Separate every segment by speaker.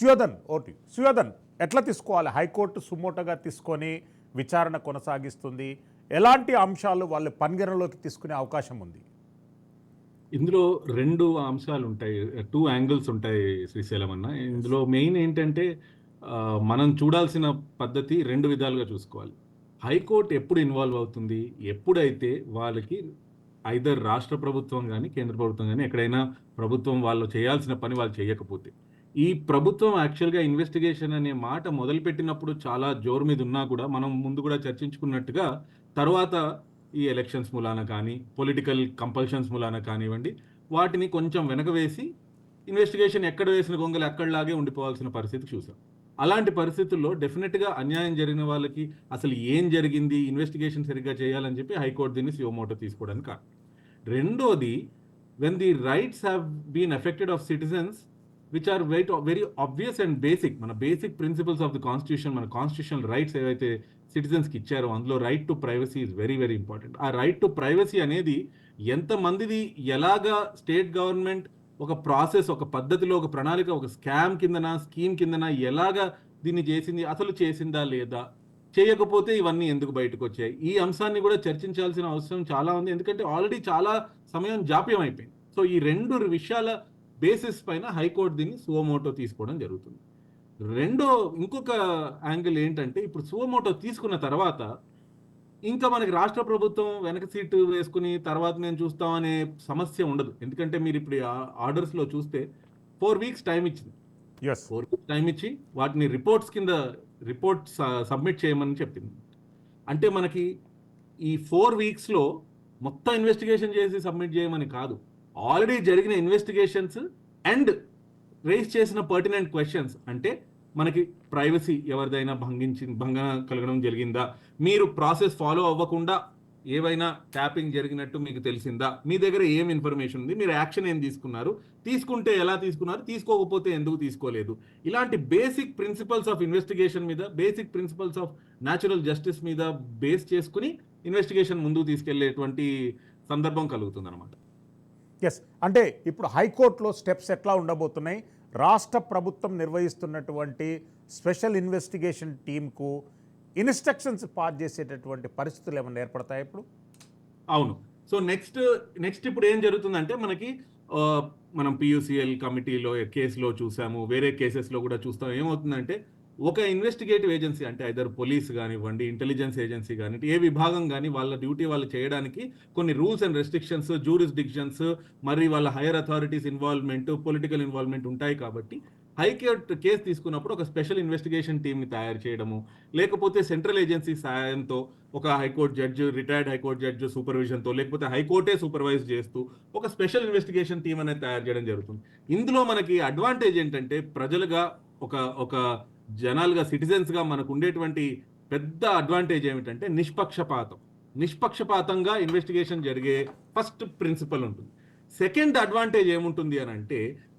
Speaker 1: సుయోధన్ ఓటి సుయోధన్ ఎట్లా తీసుకోవాలి? హైకోర్టు సుమోటోగా తీసుకొని విచారణ కొనసాగిస్తుంది. ఎలాంటి అంశాలు వాళ్ళు పరిగణలోకి తీసుకునే అవకాశం ఉంది?
Speaker 2: ఇందులో రెండు అంశాలు ఉంటాయి. టూ యాంగిల్స్ ఉంటాయి శ్రీశైలం అన్న. ఇందులో మెయిన్ ఏంటంటే మనం చూడాల్సిన పద్ధతి రెండు విధాలుగా చూసుకోవాలి. హైకోర్టు ఎప్పుడు ఇన్వాల్వ్ అవుతుంది? ఎప్పుడైతే వాళ్ళకి ఐదర్ రాష్ట్ర ప్రభుత్వం కానీ కేంద్ర ప్రభుత్వం కానీ ఎక్కడైనా ప్రభుత్వం వాళ్ళు చేయాల్సిన పని వాళ్ళు చేయకపోతే. ఈ ప్రభుత్వం యాక్చువల్గా ఇన్వెస్టిగేషన్ అనే మాట మొదలుపెట్టినప్పుడు చాలా జోరు మీద ఉన్నా కూడా మనం ముందు కూడా చర్చించుకున్నట్టుగా తర్వాత ఈ ఎలక్షన్స్ మూలాన కానీ పొలిటికల్ కంపల్షన్స్ మూలాన కానివ్వండి వాటిని కొంచెం వెనక వేసి ఇన్వెస్టిగేషన్ ఎక్కడ వేసిన గొంగలు అక్కడలాగే ఉండిపోవాల్సిన పరిస్థితి చూసాం. అలాంటి పరిస్థితుల్లో డెఫినెట్గా అన్యాయం జరిగిన వాళ్ళకి అసలు ఏం జరిగింది ఇన్వెస్టిగేషన్ సరిగ్గా చేయాలని చెప్పి హైకోర్టు దీన్ని సియోమోటో తీసుకోవడానికి కాదు రెండోది when the rights have been affected of citizens which are very very obvious and basic మన basic principles of the constitution మన కాన్స్టిట్యూషనల్ రైట్స్ ఏవైతే సిటిజన్స్కి ఇచ్చారో అందులో right to privacy is very very important ఆ రైట్ టు ప్రైవసీ అనేది ఎంతమందిది ఎలాగా స్టేట్ గవర్నమెంట్ ఒక ప్రాసెస్ ఒక పద్ధతిలో ఒక ప్రణాళిక ఒక స్కామ్ కిందన స్కీమ్ కిందన ఎలాగా దీన్ని చేసింది అసలు చేసిందా లేదా చేయకపోతే ఇవన్నీ ఎందుకు బయటకు వచ్చాయి ఈ అంశాన్ని కూడా చర్చించాల్సిన అవసరం చాలా ఉంది. ఎందుకంటే ఆల్రెడీ చాలా సమయం జాప్యం అయిపోయింది. సో ఈ రెండు విషయాల బేసిస్ పైన హైకోర్టు దీన్ని సువమోటో తీసుకోవడం జరుగుతుంది. రెండో ఇంకొక యాంగిల్ ఏంటంటే ఇప్పుడు సువమోటో తీసుకున్న తర్వాత ఇంకా మనకి రాష్ట్ర ప్రభుత్వం వెనక సీటు వేసుకుని తర్వాత మేము చూస్తాం అనే సమస్య ఉండదు. ఎందుకంటే మీరు ఇప్పుడు ఆర్డర్స్లో చూస్తే ఫోర్ వీక్స్ టైం ఇచ్చింది. ఫోర్ వీక్స్ టైం ఇచ్చి వాటిని రిపోర్ట్స్ కింద రిపోర్ట్ సబ్మిట్ చేయమని చెప్పింది. అంటే మనకి ఈ ఫోర్ వీక్స్లో మొత్తం ఇన్వెస్టిగేషన్ చేసి సబ్మిట్ చేయమని కాదు. ఆల్రెడీ జరిగిన ఇన్వెస్టిగేషన్స్ అండ్ రేస్ చేసిన పర్టినెంట్ క్వశ్చన్స్ అంటే మనకి ప్రైవసీ ఎవరిదైనా భంగించి భంగన కలగడం జరిగిందా? మీరు ప్రాసెస్ ఫాలో అవ్వకుండా ఏవైనా ట్యాపింగ్ జరిగినట్టు మీకు తెలిసిందా? మీ దగ్గర ఏం ఇన్ఫర్మేషన్ ఉంది? మీరు యాక్షన్ ఏం తీసుకున్నారు? తీసుకుంటే ఎలా తీసుకున్నారు? తీసుకోకపోతే ఎందుకు తీసుకోలేదు? ఇలాంటి బేసిక్ ప్రిన్సిపల్స్ ఆఫ్ ఇన్వెస్టిగేషన్ మీద basic principles of natural justice మీద బేస్ చేసుకుని ఇన్వెస్టిగేషన్ ముందుకు తీసుకెళ్ళేటువంటి సందర్భం కలుగుతుంది అనమాట
Speaker 1: ఎస్ అంటే ఇప్పుడు హైకోర్టులో స్టెప్స్ ఎట్లా ఉండబోతున్నాయి? రాష్ట్ర ప్రభుత్వం నిర్వహిస్తున్నటువంటి స్పెషల్ ఇన్వెస్టిగేషన్ టీంకు ఇన్స్ట్రక్షన్స్ పాస్ చేసేటటువంటి పరిస్థితులు ఏమైనా ఏర్పడతాయి ఇప్పుడు?
Speaker 2: అవును. సో నెక్స్ట్ నెక్స్ట్ ఇప్పుడు ఏం జరుగుతుందంటే మనకి మనం పియూసిఎల్ కమిటీలో కేసులో చూసాము వేరే కేసెస్లో కూడా చూస్తాం. ఏమవుతుందంటే ఒక ఇన్వెస్టిగేటివ్ ఏజెన్సీ అంటే ఐదర్ పోలీస్ కానివ్వండి ఇంటెలిజెన్స్ ఏజెన్సీ కానివ్వండి ఏ విభాగం కానీ వాళ్ళ డ్యూటీ వాళ్ళు చేయడానికి కొన్ని రూల్స్ అండ్ రెస్ట్రిక్షన్స్ జూరిస్డిక్షన్స్ మరి వాళ్ళ higher authorities involvement political involvement ఉంటాయి కాబట్టి హైకోర్టు కేసు తీసుకున్నప్పుడు ఒక స్పెషల్ ఇన్వెస్టిగేషన్ టీమ్ని తయారు చేయడము లేకపోతే సెంట్రల్ ఏజెన్సీ సాయంతో ఒక high court judge retired high court judge సూపర్విజన్తో లేకపోతే హైకోర్టే సూపర్వైజ్ చేస్తూ ఒక స్పెషల్ ఇన్వెస్టిగేషన్ టీం అనేది తయారు చేయడం జరుగుతుంది. ఇందులో మనకి అడ్వాంటేజ్ ఏంటంటే ప్రజలుగా ఒక ఒక జనాలుగా సిటిజన్స్గా మనకు ఉండేటువంటి పెద్ద అడ్వాంటేజ్ ఏమిటంటే నిష్పక్షపాతం. నిష్పక్షపాతంగా ఇన్వెస్టిగేషన్ జరిగే ఫస్ట్ ప్రిన్సిపల్ ఉంటుంది. సెకండ్ అడ్వాంటేజ్ ఏముంటుంది అని అంటే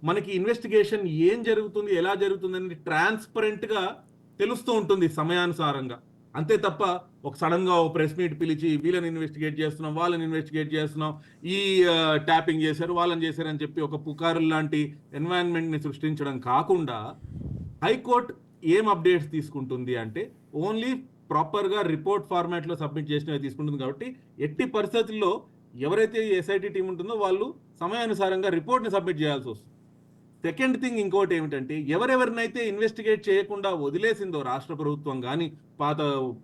Speaker 2: మనకి ఇన్వెస్టిగేషన్ ఏం జరుగుతుంది ఎలా జరుగుతుంది అనేది ట్రాన్స్పరెంట్గా తెలుస్తూ ఉంటుంది సమయానుసారంగా. అంతే తప్ప ఒక సడన్గా ఓ ఒక ప్రెస్ మీట్ పిలిచి వీళ్ళని ఇన్వెస్టిగేట్ చేస్తున్నాం వాళ్ళని ఇన్వెస్టిగేట్ చేస్తున్నాం ఈ ట్యాపింగ్ చేశారు వాళ్ళని చేశారని చెప్పి ఒక పుకారు లాంటి ఎన్వైరన్మెంట్ని సృష్టించడం కాకుండా హైకోర్టు ఏం అప్డేట్స్ తీసుకుంటుంది అంటే ఓన్లీ ప్రాపర్గా రిపోర్ట్ ఫార్మాట్లో సబ్మిట్ చేసినవి తీసుకుంటుంది కాబట్టి ఎట్టి పరిస్థితుల్లో ఎవరైతే ఎస్ఐటి టీం ఉంటుందో వాళ్ళు సమయానుసారంగా రిపోర్ట్ని సబ్మిట్ చేయాల్సి వస్తుంది. సెకండ్ థింగ్ ఇంకోటి ఏమిటంటే ఎవరెవరినైతే ఇన్వెస్టిగేట్ చేయకుండా వదిలేసిందో రాష్ట్ర ప్రభుత్వం కానీ పాత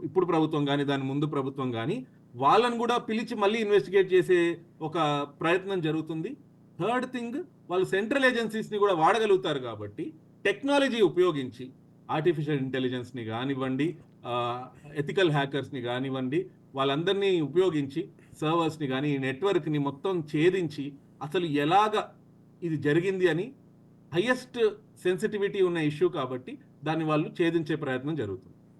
Speaker 2: ఇప్పుడు ప్రభుత్వం కానీ దాని ముందు ప్రభుత్వం కానీ వాళ్ళని కూడా పిలిచి మళ్ళీ ఇన్వెస్టిగేట్ చేసే ఒక ప్రయత్నం జరుగుతుంది. థర్డ్ థింగ్ వాళ్ళు సెంట్రల్ ఏజెన్సీస్ని కూడా వాడగలుగుతారు కాబట్టి టెక్నాలజీ ఉపయోగించి ఆర్టిఫిషియల్ ఇంటెలిజెన్స్ని కానివ్వండి ఎథికల్ హ్యాకర్స్ని కానివ్వండి వాళ్ళందరినీ ఉపయోగించి సర్వర్స్ని కానీ ఈ నెట్వర్క్ని మొత్తం ఛేదించి అసలు ఎలాగ ఇది జరిగింది అని హైయెస్ట్ సెన్సిటివిటీ ఉన్న ఇష్యూ కాబట్టి దాన్ని వాళ్ళు ఛేదించే ప్రయత్నం జరుగుతుంది.